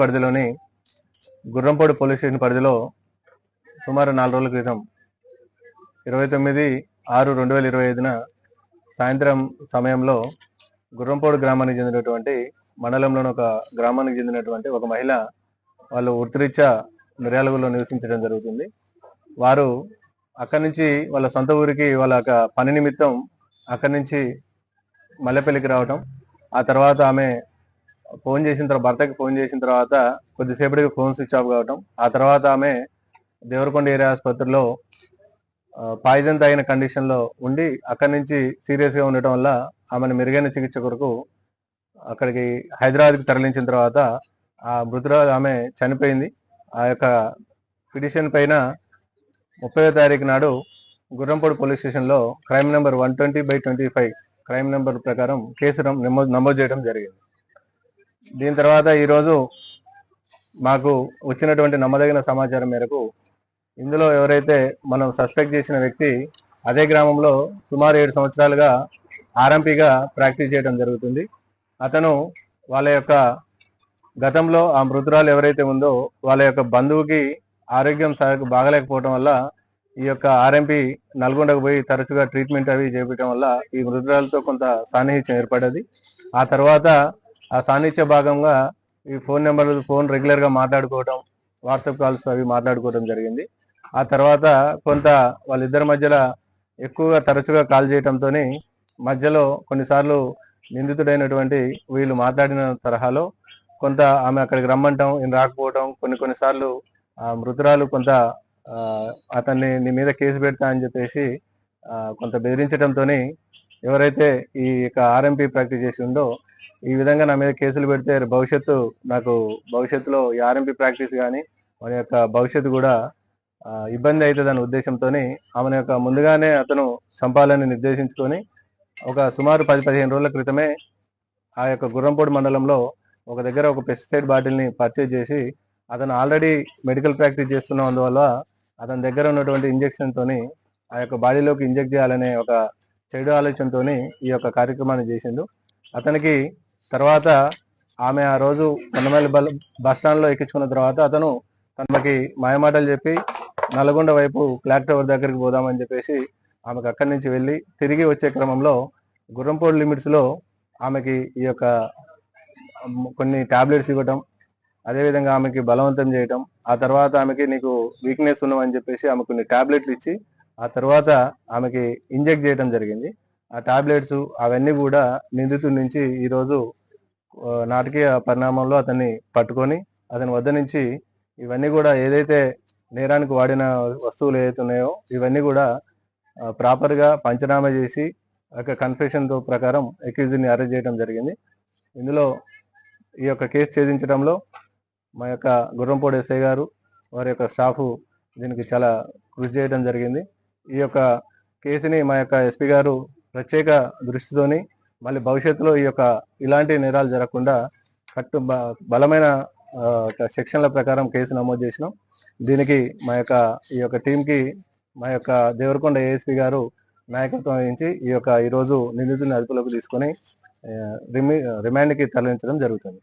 పరిధిలోని Gurrampodu police station పరిధిలో సుమారు నాలుగు రోజుల క్రితం ఇరవై తొమ్మిది ఆరు రెండు వేల ఇరవై ఐదున సాయంత్రం సమయంలో గుర్రంపోడు గ్రామానికి చెందినటువంటి మండలంలోని ఒక గ్రామానికి చెందినటువంటి ఒక మహిళ వాళ్ళు వృత్తిరీత్యా మిర్యాలగూడలో నివసించడం జరుగుతుంది. వారు అక్కడి నుంచి వాళ్ళ సొంత ఊరికి వాళ్ళ యొక్క పని నిమిత్తం అక్కడి నుంచి మల్లెపల్లికి రావటం. ఆ తర్వాత ఆమె ఫోన్ చేసిన తర్వాత భర్తకి ఫోన్ చేసిన తర్వాత కొద్దిసేపటికి ఫోన్ స్విచ్ ఆఫ్ కావటం. ఆ తర్వాత ఆమె దేవరకొండ ఏరియా ఆసుపత్రిలో పాయిజన్ తగిన కండిషన్లో ఉండి అక్కడి నుంచి సీరియస్గా ఉండటం వల్ల ఆమెను మెరుగైన చికిత్స కొరకు అక్కడికి హైదరాబాద్కి తరలించిన తర్వాత ఆ మృతురాలు ఆమె చనిపోయింది. ఆ యొక్క పిటిషన్ పైన ముప్పై తారీఖు నాడు గుర్రంపూడి పోలీస్ స్టేషన్లో crime number one twenty by twenty five crime number ప్రకారం కేసు నమో- నమోదు నమోదు చేయడం జరిగింది. దీని తర్వాత ఈరోజు మాకు వచ్చినటువంటి నమ్మదగిన సమాచారం మేరకు ఇందులో ఎవరైతే మనం సస్పెక్ట్ చేసిన వ్యక్తి అదే గ్రామంలో సుమారు ఏడు సంవత్సరాలుగా ఆర్ఎంపీగా ప్రాక్టీస్ చేయడం జరుగుతుంది. అతను వాళ్ళ యొక్క గతంలో ఆ మృతురాలు ఎవరైతే ఉందో వాళ్ళ యొక్క బంధువుకి ఆరోగ్యం సా- బాగలేకపోవడం వల్ల ఈ యొక్క ఆర్ఎంపీ నల్గొండకు పోయి తరచుగా ట్రీట్మెంట్ అవి చేపట్టడం వల్ల ఈ మృతురాలతో కొంత సాన్నిహిత్యం ఏర్పడ్డది. ఆ తర్వాత ఆ సాన్నిధ్య భాగంగా ఈ ఫోన్ నెంబర్ ఫోన్ రెగ్యులర్గా మాట్లాడుకోవడం వాట్సాప్ కాల్స్ అవి మాట్లాడుకోవడం జరిగింది. ఆ తర్వాత కొంత వాళ్ళిద్దరి మధ్యలో ఎక్కువగా తరచుగా కాల్ చేయడంతో మధ్యలో కొన్నిసార్లు నిందితుడైనటువంటి వీళ్ళు మాట్లాడిన తరహాలో కొంత ఆమె అక్కడికి రమ్మంటాం ఈయన రాకపోవడం కొన్ని కొన్నిసార్లు ఆ మృతురాలు కొంత అతన్ని నీ మీద కేసు పెడతా అని చెప్పేసి కొంత బెదిరించడంతో ఎవరైతే ఈ యొక్క ఆర్ఎంపీ ప్రాక్టీస్ చేసి ఉందో ఈ విధంగా నా మీద కేసులు పెడితే భవిష్యత్తు నాకు భవిష్యత్తులో ఈ ఆర్ఎంపీ ప్రాక్టీస్ కానీ మన యొక్క భవిష్యత్తు కూడా ఇబ్బంది ఇబ్బంది అనే ఉద్దేశంతో ఆమెను యొక్క ముందుగానే అతను చంపాలని నిర్దేశించుకొని ఒక సుమారు పది పదిహేను రోజుల క్రితమే ఆ యొక్క గుర్రంపూడి మండలంలో ఒక దగ్గర ఒక పెస్టిసైడ్ బాటిల్ని పర్చేజ్ చేసి అతను ఆల్రెడీ మెడికల్ ప్రాక్టీస్ చేస్తున్నందువల్ల అతని దగ్గర ఉన్నటువంటి ఇంజెక్షన్ తోని ఆ యొక్క బాడీలోకి ఇంజెక్ట్ చేయాలనే ఒక చెడు ఆలోచనతోని ఈ యొక్క కార్యక్రమాన్ని చేసిండు. అతనికి తర్వాత ఆమె ఆ రోజు కొండమల్లి బల్ బస్ స్టాండ్లో ఎక్కించుకున్న తర్వాత అతను తనకి మాయమాటలు చెప్పి నల్గొండ వైపు క్లాక్ టవర్ దగ్గరికి పోదామని చెప్పేసి ఆమెకు అక్కడి నుంచి వెళ్ళి తిరిగి వచ్చే క్రమంలో గుర్రంపోడు లిమిట్స్లో ఆమెకి ఈ యొక్క కొన్ని టాబ్లెట్స్ ఇవ్వటం అదేవిధంగా ఆమెకి బలవంతం చేయటం ఆ తర్వాత ఆమెకి నీకు వీక్నెస్ ఉన్నావని చెప్పేసి ఆమె కొన్ని టాబ్లెట్లు ఇచ్చి ఆ తర్వాత ఆమెకి ఇంజెక్ట్ చేయడం జరిగింది. ఆ టాబ్లెట్స్ అవన్నీ కూడా నిందితుడి నుంచి ఈరోజు నాటకీయ పరిణామంలో అతన్ని పట్టుకొని అతని వద్ద నుంచి ఇవన్నీ కూడా ఏదైతే నేరానికి వాడిన వస్తువులు ఏదైతే ఉన్నాయో ఇవన్నీ కూడా ప్రాపర్గా పంచనామా చేసి ఒక కన్ఫెషన్తో ప్రకారం accused అరెస్ట్ చేయడం జరిగింది. ఇందులో ఈ యొక్క కేసు ఛేదించడంలో మా యొక్క గుర్రంపోడు ఎస్ఐ గారు వారి యొక్క స్టాఫ్ దీనికి చాలా కృషి చేయడం జరిగింది. ఈ యొక్క కేసుని మా యొక్క ఎస్పీ గారు ప్రత్యేక దృష్టితోని మళ్ళీ భవిష్యత్తులో ఈ యొక్క ఇలాంటి నేరాలు జరగకుండా కట్టు బలమైన ఆ, సెక్షన్ల ప్రకారం కేసు నమోదు చేసినాం. దీనికి మా యొక్క ఈ యొక్క టీంకి మా యొక్క దేవరకొండ ఏఎస్పీ గారు నాయకత్వం వహించి ఈ యొక్క ఈరోజు నిందితుని అదుపులోకి తీసుకొని రిమి రిమాండ్కి తరలించడం జరుగుతుంది.